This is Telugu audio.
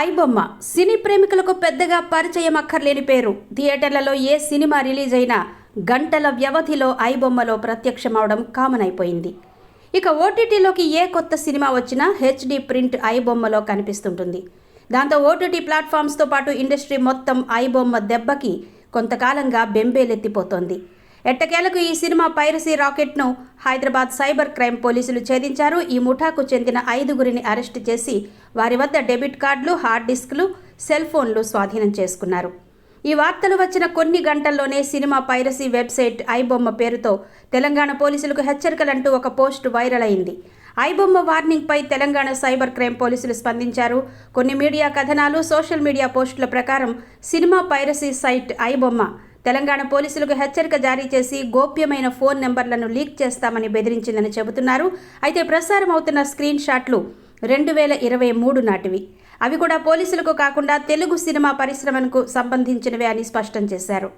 ఐబొమ్మ సినీ ప్రేమికులకు పెద్దగా పరిచయం అక్కర్లేని పేరు. థియేటర్లలో ఏ సినిమా రిలీజ్ అయినా గంటల వ్యవధిలో ఐబొమ్మలో ప్రత్యక్షమవడం కామన్ అయిపోయింది ఇక ఓటీటీలోకి ఏ కొత్త సినిమా వచ్చినా హెచ్డి ప్రింట్ ఐబొమ్మలో కనిపిస్తుంటుంది. దాంతో ఓటీటీ ప్లాట్ఫామ్స్తో పాటు ఇండస్ట్రీ మొత్తం ఐబొమ్మ దెబ్బకి కొంతకాలంగా బెంబేలెత్తిపోతోంది. ఎట్టకేలకు ఈ సినిమా పైరసీ రాకెట్ను హైదరాబాద్ సైబర్ క్రైమ్ పోలీసులు ఛేదించారు. ఈ ముఠాకు చెందిన ఐదుగురిని అరెస్టు చేసి వారి వద్ద డెబిట్ కార్డులు హార్డ్ డిస్క్లు సెల్ ఫోన్లు స్వాధీనం చేసుకున్నారు. ఈ వార్తలు వచ్చిన కొన్ని గంటల్లోనే సినిమా పైరసీ వెబ్సైట్ ఐబొమ్మ పేరుతో తెలంగాణ పోలీసులకు హెచ్చరికలంటూ ఒక పోస్ట్ వైరల్ అయింది. ఐబొమ్మ వార్నింగ్పై తెలంగాణ సైబర్ క్రైమ్ పోలీసులు స్పందించారు. కొన్ని మీడియా కథనాలు సోషల్ మీడియా పోస్టుల ప్రకారం cinema piracy site iBomma Telangana పోలీసులకు హెచ్చరిక జారీ చేసి గోప్యమైన ఫోన్ నెంబర్లను లీక్ చేస్తామని బెదిరించిందని చెబుతున్నారు. అయితే ప్రసారం అవుతున్న స్క్రీన్ షాట్లు రెండు వేల ఇరవై మూడు నాటివి. అవి కూడా పోలీసులకు కాకుండా తెలుగు సినిమా పరిశ్రమకు సంబంధించినవే అని స్పష్టం చేశారు.